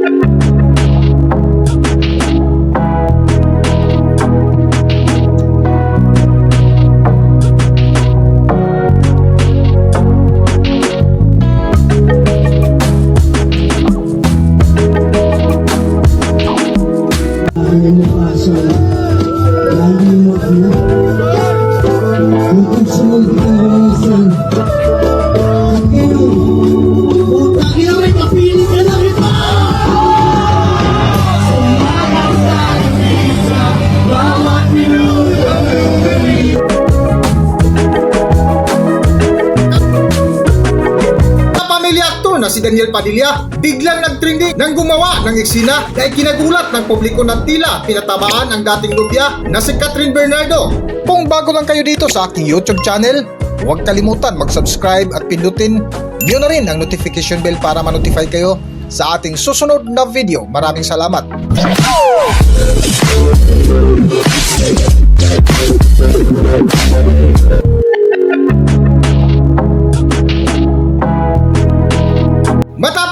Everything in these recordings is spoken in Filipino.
Ano mo Daniel Padilla biglang nagtrending nang gumawa ng eksena na ikinagulat ng publiko na tila pinatamaan ang dating nobya na si Catherine Bernardo. Kung bago lang kayo dito sa aking YouTube channel, huwag kalimutan mag-subscribe at pindutin niyo na rin ang notification bell para ma-notify kayo sa ating susunod na video. Maraming salamat.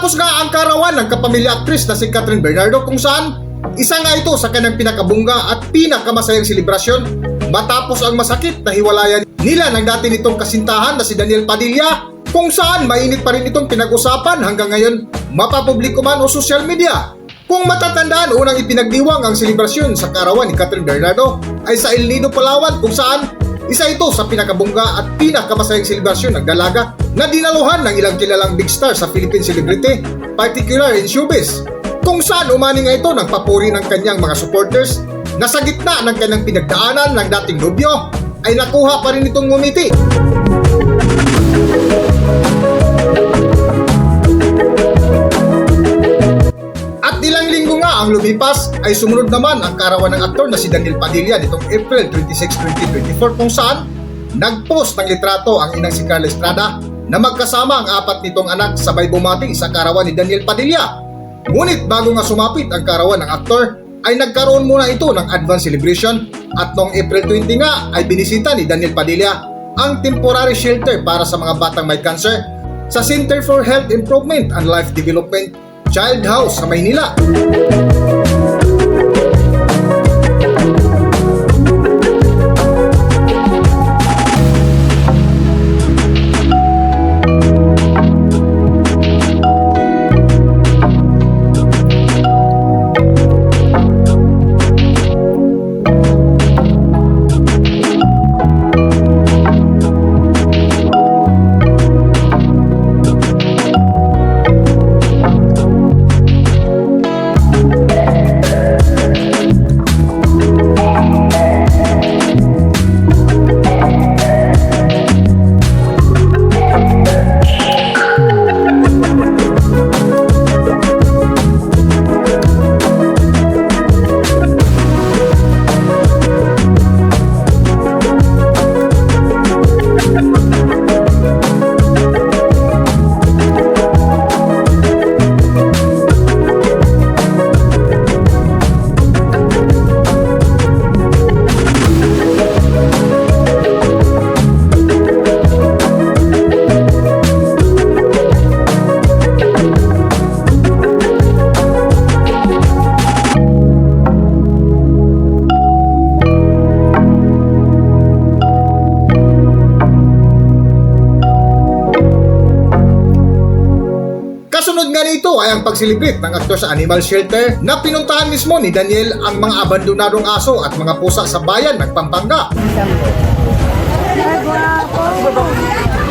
Matapos nga ang karawan ng kapamilya actress na si Catherine Bernardo kung saan isa nga ito sa kanyang pinakabungga at pinakamasayang selebrasyon matapos ang masakit na hiwalayan nila ng dati nitong kasintahan na si Daniel Padilla kung saan mainit pa rin itong pinag-usapan hanggang ngayon mapapubliko man o social media. Kung matatandaan unang ipinagdiwang ang selebrasyon sa karawan ni Catherine Bernardo ay sa El Nido, Palawan kung saan isa ito sa pinakabungga at pinakamasayang selebrasyon ng dalaga na dinaluhan ng ilang kilalang big star sa Philippine celebrity, particular in showbiz. Kung saan umani nga ito ng papuri ng kanyang mga supporters na sa gitna ng kanyang pinagdaanan ng dating nobyo ay nakuha pa rin itong ngumiti. Lumipas ay sumunod naman ang karawan ng aktor na si Daniel Padilla nitong April 26, 2024 kung saan nagpost ng litrato ang inang si Carla Estrada na magkasama ang apat nitong anak sabay bumati sa karawan ni Daniel Padilla. Ngunit bago nga sumapit ang karawan ng aktor ay nagkaroon muna ito ng advance celebration at noong April 20 nga ay binisita ni Daniel Padilla ang temporary shelter para sa mga batang may cancer sa Center for Health Improvement and Life Development Child House sa Maynila. Ay ang pagsilibrate ng aktor sa animal shelter na pinuntahan mismo ni Daniel ang mga abandonadong aso at mga pusa sa bayan ng Pampanga. Happy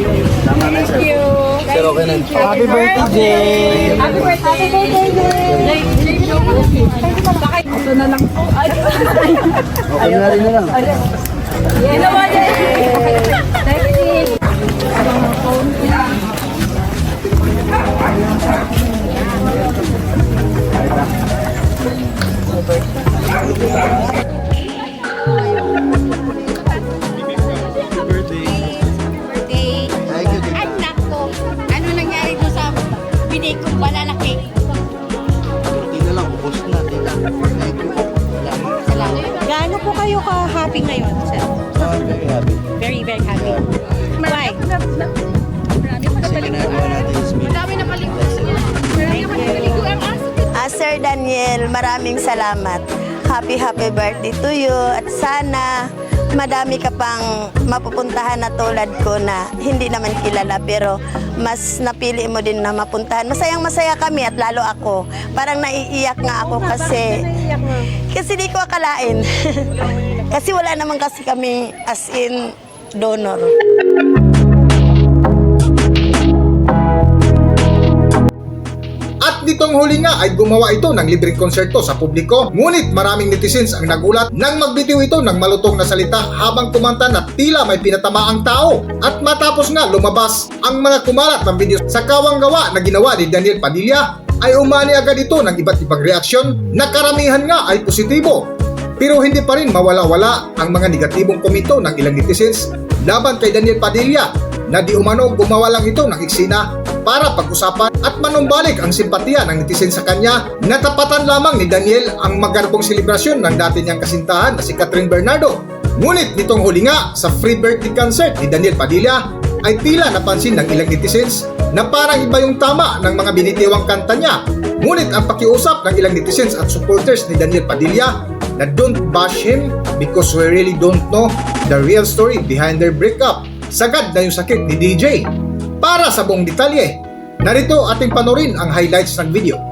Thank you, thank you. Sir. Thank you. Okay na. Happy birthday, Jay. Happy birthday. Happy birthday, Jay. Ito na lang po. Ay, Okay na rin na lang. Ginawa niya. Thank you. kayo Ah, Sir Daniel, maraming salamat. Happy, happy birthday to you. At sana madami ka pang mapupuntahan na tulad ko na hindi naman kilala pero mas napili mo din na mapuntahan. Masayang masaya kami at lalo ako. Parang naiiyak nga ako kasi kasi di ko akalain. kasi wala naman kasi kami as in donor. Nitong huli nga ay gumawa ito ng libreng konserto sa publiko. Ngunit maraming netizens ang nagulat nang magbitiw ito ng malutong na salita habang kumanta na tila may pinatamaang tao. At matapos nga lumabas ang mga kumalat ng video sa kawang gawa na ginawa ni Daniel Padilla ay umani agad ito ng iba't ibang reaksyon na karamihan nga ay positibo. Pero hindi pa rin mawala-wala ang mga negatibong komento ng ilang netizens laban kay Daniel Padilla na di umano gumawa lang ito ng eksena para pag-usapan at manumbalik ang simpatiya ng netizen sa kanya. Natapatan lamang ni Daniel ang magarbong selebrasyon ng dati niyang kasintahan na si Catherine Bernardo. Ngunit nitong huli nga sa free birthday concert ni Daniel Padilla ay tila napansin ng ilang netizens na parang iba yung tama ng mga binitiwang kanta niya. Ngunit ang pakiusap ng ilang netizens at supporters ni Daniel Padilla na don't bash him because we really don't know the real story behind their breakup. Sagad na yung sakit ni DJ. Para sa buong detalye, narito ating panorin ang highlights ng video.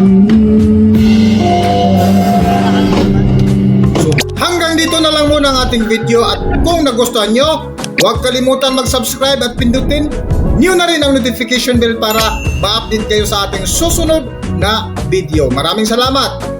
So, Hanggang dito na lang muna ang ating video at kung nagustuhan nyo, huwag kalimutan mag-subscribe at pindutin nyo na rin ang notification bell para ma-update kayo sa ating susunod na video. Maraming salamat!